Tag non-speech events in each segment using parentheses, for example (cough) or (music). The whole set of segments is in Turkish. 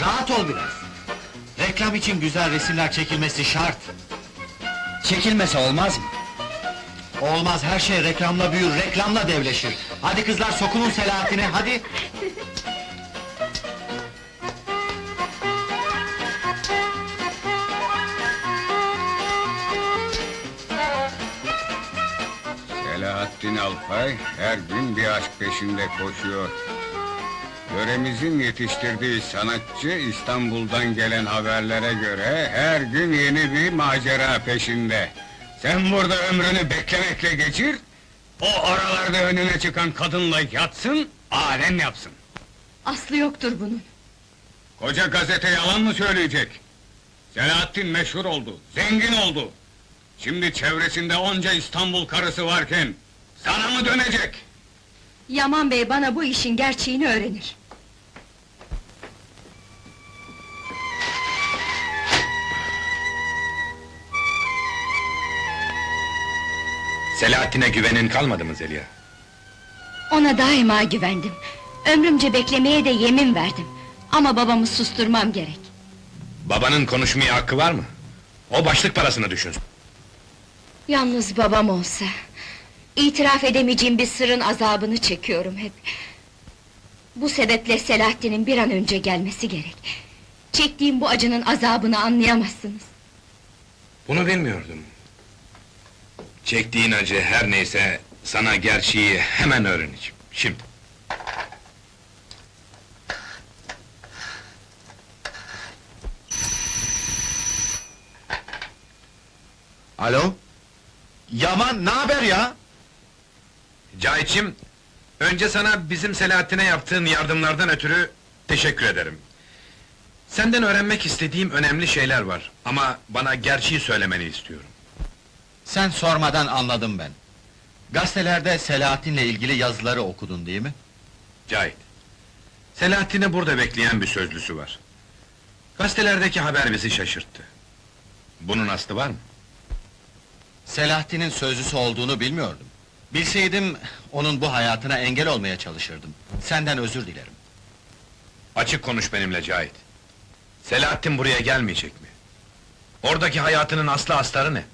Rahat ol biraz. Reklam için güzel resimler çekilmesi şart. Çekilmese olmaz mı? Olmaz, her şey reklamla büyür, reklamla devleşir. Hadi kızlar, sokunun Selahattin'e, hadi! Selahattin Alpay her gün bir aşk peşinde koşuyor. Yöremizin yetiştirdiği sanatçı İstanbul'dan gelen haberlere göre her gün yeni bir macera peşinde. Sen burada ömrünü beklemekle geçir, o aralarda önüne çıkan kadınla yatsın, alem yapsın. Aslı yoktur bunun. Koca gazete yalan mı söyleyecek? Selahattin meşhur oldu, zengin oldu. Şimdi çevresinde onca İstanbul karısı varken sana mı dönecek? Yaman Bey bana bu işin gerçeğini öğrenir. Selahattin'e güvenin kalmadı mı Zeliha? Ona daima güvendim. Ömrümce beklemeye de yemin verdim. Ama babamı susturmam gerek. Babanın konuşmaya hakkı var mı? O başlık parasını düşünsün. Yalnız babam olsa... ...itiraf edemeyeceğim bir sırrın azabını çekiyorum hep. Bu sebeple Selahattin'in bir an önce gelmesi gerek. Çektiğim bu acının azabını anlayamazsınız. Bunu bilmiyordum. Çektiğin acı her neyse, sana gerçeği hemen öğreneceğim. Şimdi. Alo? Yaman, ne haber ya? Cahit'cim, önce sana bizim Selahattin'e yaptığın yardımlardan ötürü teşekkür ederim. Senden öğrenmek istediğim önemli şeyler var ama bana gerçeği söylemeni istiyorum. Sen sormadan anladım ben. Gazetelerde Selahattin'le ilgili yazıları okudun değil mi? Cahit, Selahattin'i burada bekleyen bir sözlüsü var. Gazetelerdeki haber bizi şaşırttı. Bunun aslı var mı? Selahattin'in sözlüsü olduğunu bilmiyordum. Bilseydim, onun bu hayatına engel olmaya çalışırdım. Senden özür dilerim. Açık konuş benimle Cahit. Selahattin buraya gelmeyecek mi? Oradaki hayatının aslı astarı ne?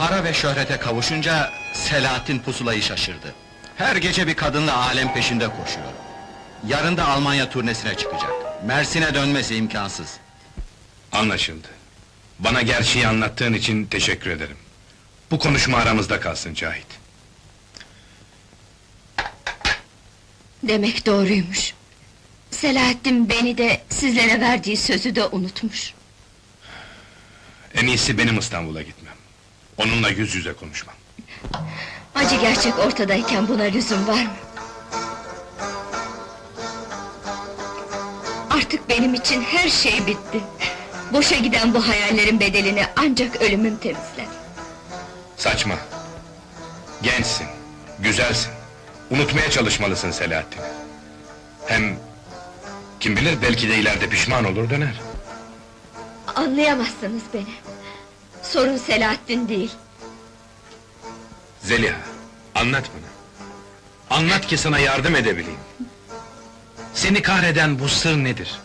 Para ve şöhrete kavuşunca, Selahattin pusulayı şaşırdı. Her gece bir kadınla alem peşinde koşuyor. Yarın da Almanya turnesine çıkacak. Mersin'e dönmesi imkansız. Anlaşıldı. Bana gerçeği anlattığın için teşekkür ederim. Bu konuşma aramızda kalsın Cahit. Demek doğruymuş. Selahattin beni de sizlere verdiği sözü de unutmuş. En iyisi benim İstanbul'a gitmem. Onunla yüz yüze konuşmam. Acı gerçek ortadayken buna lüzum var mı? Artık benim için her şey bitti. Boşa giden bu hayallerin bedelini ancak ölümüm temizler. Saçma. Gençsin, güzelsin. Unutmaya çalışmalısın Selahattin'i. Hem... Kim bilir belki de ileride pişman olur döner. Anlayamazsınız beni. Sorun Selahattin değil. Zeliha, anlat bana. Anlat ki sana yardım edebileyim. Seni kahreden bu sır nedir?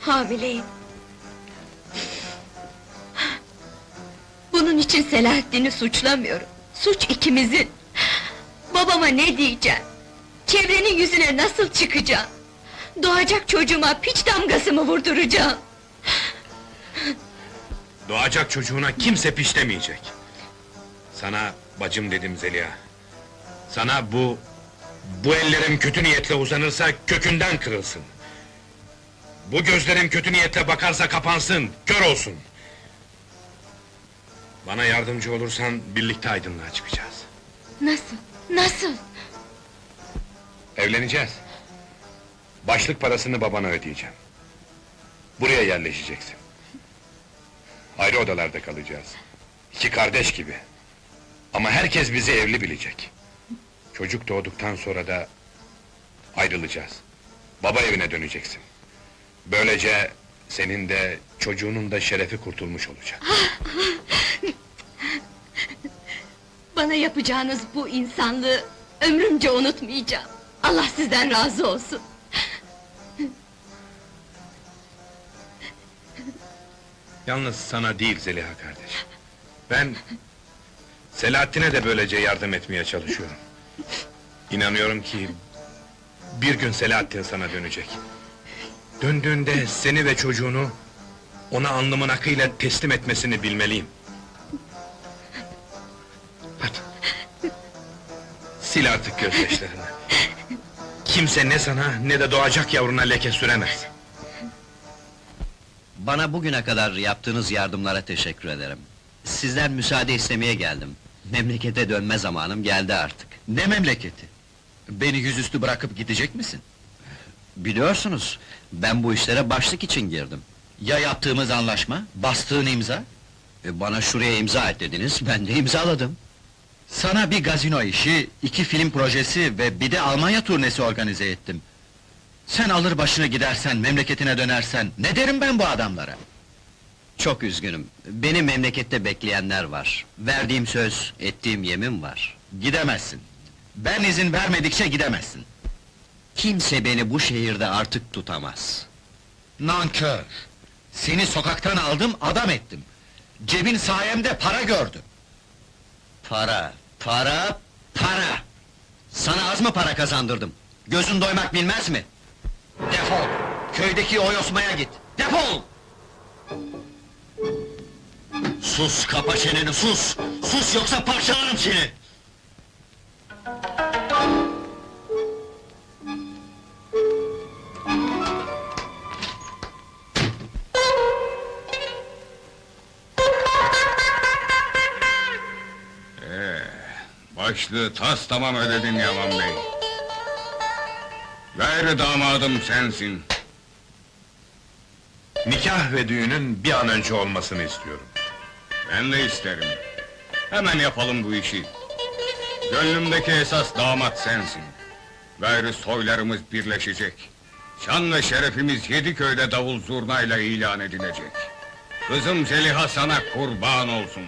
Hamileyim. Bunun için Selahattin'i suçlamıyorum. Suç ikimizin. Babama ne diyeceğim? Çevrenin yüzüne nasıl çıkacağım? Doğacak çocuğuma piç damgası mı vurduracağım? (laughs) Doğacak çocuğuna kimse pişlemeyecek. Sana bacım dedim Zeliha. Sana bu... Bu ellerim kötü niyetle uzanırsa kökünden kırılsın. Bu gözlerim kötü niyetle bakarsa kapansın, kör olsun. Bana yardımcı olursan birlikte aydınlığa çıkacağız. Nasıl? Nasıl? Evleneceğiz. Başlık parasını babana ödeyeceğim. Buraya yerleşeceksin. Ayrı odalarda kalacağız. İki kardeş gibi. Ama herkes bizi evli bilecek. Çocuk doğduktan sonra da ayrılacağız. Baba evine döneceksin. Böylece senin de çocuğunun da şerefi kurtulmuş olacak. (laughs) Bana yapacağınız bu insanlığı ömrümce unutmayacağım. Allah sizden razı olsun. Yalnız sana değil Zeliha kardeş. Ben... Selahattin'e de böylece yardım etmeye çalışıyorum. İnanıyorum ki... Bir gün Selahattin sana dönecek. Döndüğünde seni ve çocuğunu... Ona alnımın akıyla teslim etmesini bilmeliyim. Hadi. Sil artık gözyaşlarını. Kimse ne sana ne de doğacak yavruna leke süremez. Bana bugüne kadar yaptığınız yardımlara teşekkür ederim. Sizden müsaade istemeye geldim. Memlekete dönme zamanım geldi artık. Ne memleketi? Beni yüzüstü bırakıp gidecek misin? Biliyorsunuz, ben bu işlere başlık için girdim. Ya yaptığımız anlaşma, bastığın imza? E, bana şuraya imza et dediniz, ben de imzaladım. Sana bir gazino işi, iki film projesi ve bir de Almanya turnesi organize ettim. Sen alır başını gidersen, memleketine dönersen, ne derim ben bu adamlara? Çok üzgünüm, beni memlekette bekleyenler var. Verdiğim söz, ettiğim yemin var. Gidemezsin. Ben izin vermedikçe gidemezsin. Kimse beni bu şehirde artık tutamaz. Nankör! Seni sokaktan aldım, adam ettim. Cebin sayemde para gördü. Para, para, para! Sana az mı para kazandırdım? Gözün doymak bilmez mi? Defol! Köydeki oyosmaya git! Defol! Sus, kapa çeneni, sus! Sus yoksa parçalarım seni! Başlığı tas tamam ödedin Yaman Bey. Gayrı damadım sensin. Nikah ve düğünün bir an önce olmasını istiyorum. Ben de isterim. Hemen yapalım bu işi. Gönlümdeki esas damat sensin. Gayrı soylarımız birleşecek. Şan ve şerefimiz yedi köyde davul zurnayla ilan edilecek. Kızım Zeliha sana kurban olsun.